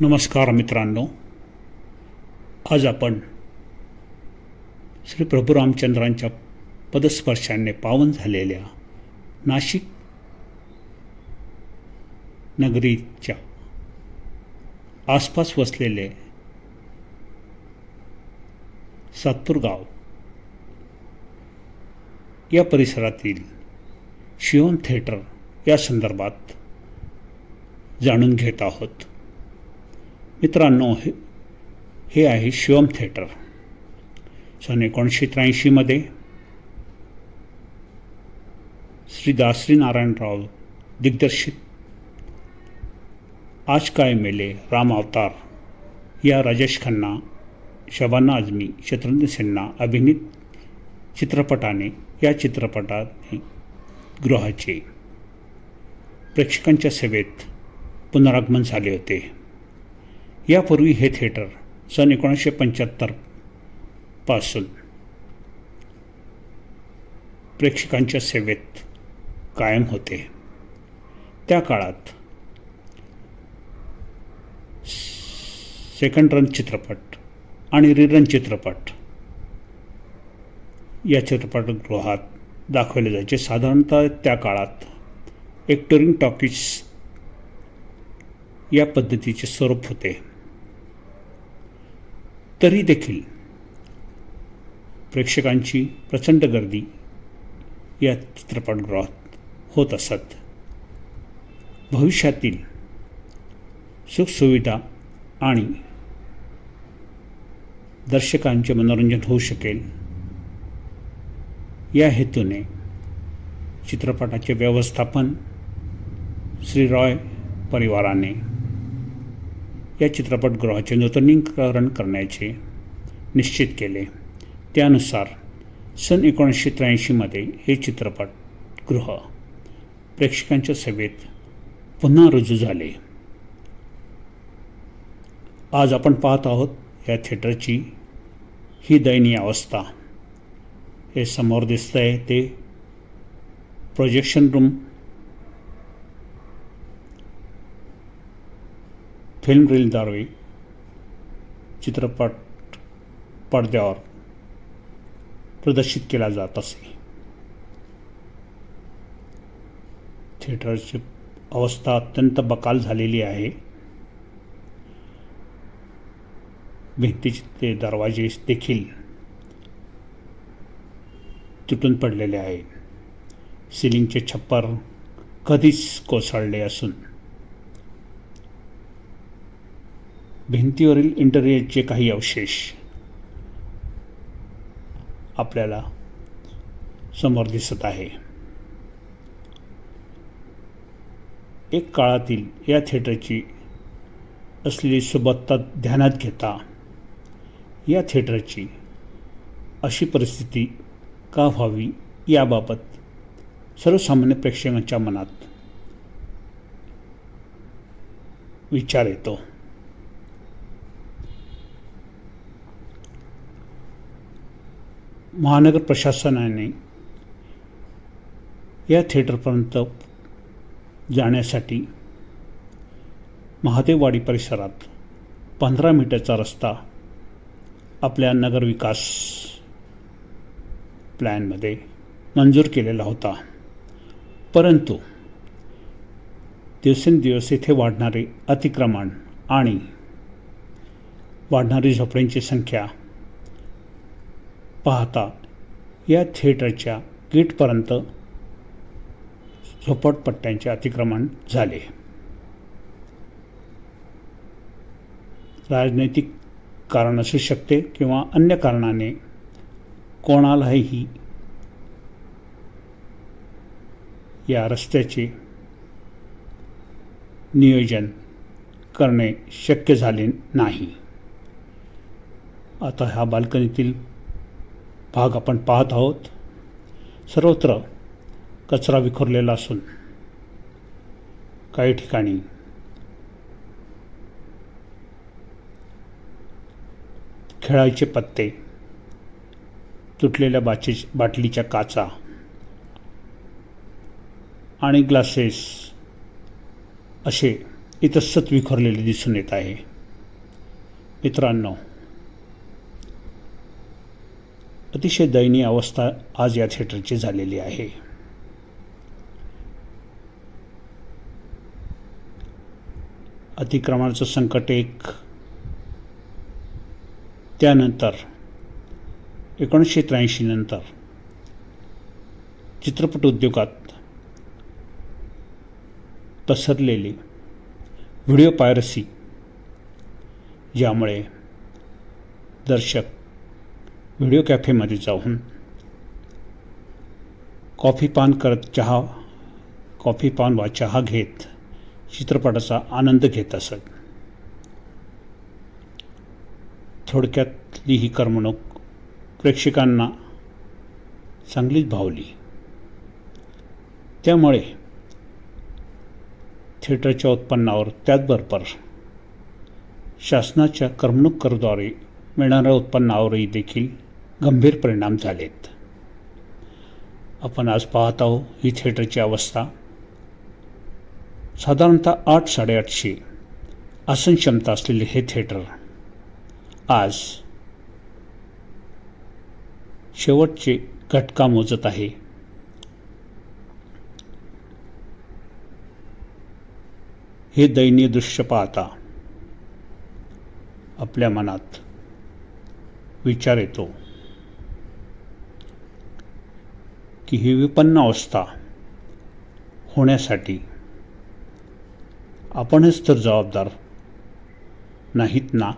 नमस्कार मित्रांनो. आज आपण श्री प्रभू रामचंद्रांच्या पदस्पर्शाने पावन झालेल्या नाशिक नगरीच्या आसपास वसलेले सातपूर गाव या परिसरातील शिवम थिएटर या संदर्भात जाणून घेत आहोत. मित्रांनो हे हे आहे शिवम थिएटर. सन एकोणीसशे त्र्याऐंशीमध्ये श्री दासरी नारायणराव दिग्दर्शित आज काय मेले राम अवतार या राजेश खन्ना शबाना आझमी शत्रुघ्न सिन्हा अभिनीत चित्रपटाने या चित्रपटाने गृहाचे प्रेक्षकांच्या सेवेत पुनरागमन झाले होते. यापूर्वी हे थिएटर सन एकोणीसशे पंच्याहत्तरपासून प्रेक्षकांच्या सेवेत कायम होते. त्या काळात सेकंड रन चित्रपट आणि रिरन चित्रपट या चित्रपटगृहात दाखवले जायचे. साधारणतः त्या काळात एक टुरिंग टॉकीज या पद्धतीचे स्वरूप होते. तरी देखील प्रेक्षकांची प्रचंड गर्दी या चित्रपटगृहात होत असत. भविष्यातील सुखसुविधा आणि दर्शकांचे मनोरंजन होऊ शकेल. या हेतूने चित्रपटाचे व्यवस्थापन श्री रॉय परिवाराने या चित्रपटगृहाचे नूतनीकरण करण्याचे निश्चित केले. त्यानुसार सन एकोणीसशे त्र्याऐंशीमध्ये हे चित्रपटगृह प्रेक्षकांच्या सेवेत पुन्हा रुजू झाले. आज आपण पाहत आहोत या थिएटरची ही दयनीय अवस्था. हे समोर दिसतं आहे ते प्रोजेक्शन रूम फिल्म रीलद्वारे चित्रपट पडद्यावर प्रदर्शित केला जात असे. थिएटरची अवस्था अत्यंत बकाल झालेली आहे. भिंतीचे ते दरवाजे देखील तुटून पडलेले आहे सिलिंगचे छप्पर कधीच कोसळले असून भिंतीवरील इंटरियरचे काही अवशेष आपल्याला समोर दिसत आहे. एक काळातील या थिएटरची असलेली सुबत्ता ध्यानात घेता या थिएटरची अशी परिस्थिती का व्हावी याबाबत सर्वसामान्य प्रेक्षकांच्या मनात विचार येतो. महानगर प्रशासनाने या थिएटरपर्यंत जाण्यासाठी महादेववाडी परिसरात पंधरा मीटरचा रस्ता आपल्या नगरविकास प्लॅनमध्ये मंजूर केलेला होता. परंतु दिवसेंदिवस येथे वाढणारे अतिक्रमण आणि वाढणारी झोपड्यांची संख्या पाहता या थिएटरच्या गेटपर्यंत झोपडपट्ट्यांचे अतिक्रमण झाले. राजनैतिक कारण असू शकते किंवा अन्य कारणाने कोणालाही या रस्त्याचे नियोजन करणे शक्य झाले नाही. आता ह्या बाल्कनीतील भाग आपण पाहत आहोत. सर्वत्र कचरा विखुरलेला असून काही ठिकाणी खेळायचे पत्ते तुटलेल्या बाची बाटलीच्या काचा आणि ग्लासेस असे इतस्तत विखुरलेले दिसून येत आहे. मित्रांनो अतिशय दयनीय अवस्था आज या थिएटरची झालेली आहे. अतिक्रमणाचं संकट एक त्यानंतर एकोणीसशे त्र्याऐंशी नंतर चित्रपट उद्योगात पसरलेली व्हिडिओ पायरसी ज्यामुळे दर्शक व्हिडिओ कॅफेमध्ये जाऊन कॉफी पान करत चहा कॉफी पान वा चहा घेत चित्रपटाचा आनंद घेत असत. थोडक्यातली ही करमणूक प्रेक्षकांना चांगलीच भावली. त्यामुळे थिएटरच्या उत्पन्नावर त्याचबरोबर शासनाच्या करमणूक करद्वारे मिळणाऱ्या उत्पन्नावरही देखील गंभीर परिणाम झालेत. आपण आज पाहत आहोत ही थिएटरची अवस्था. साधारणतः आठ साडेआठशे आसन क्षमता असलेले हे थिएटर आज शेवटचे घटका मोजत आहे. हे दयनीय दृश्य पाहता आपल्या मनात विचार येतो. की ही विपन्न अवस्था होण्यासाठी आपणच तर जबाबदार नाहीत ना?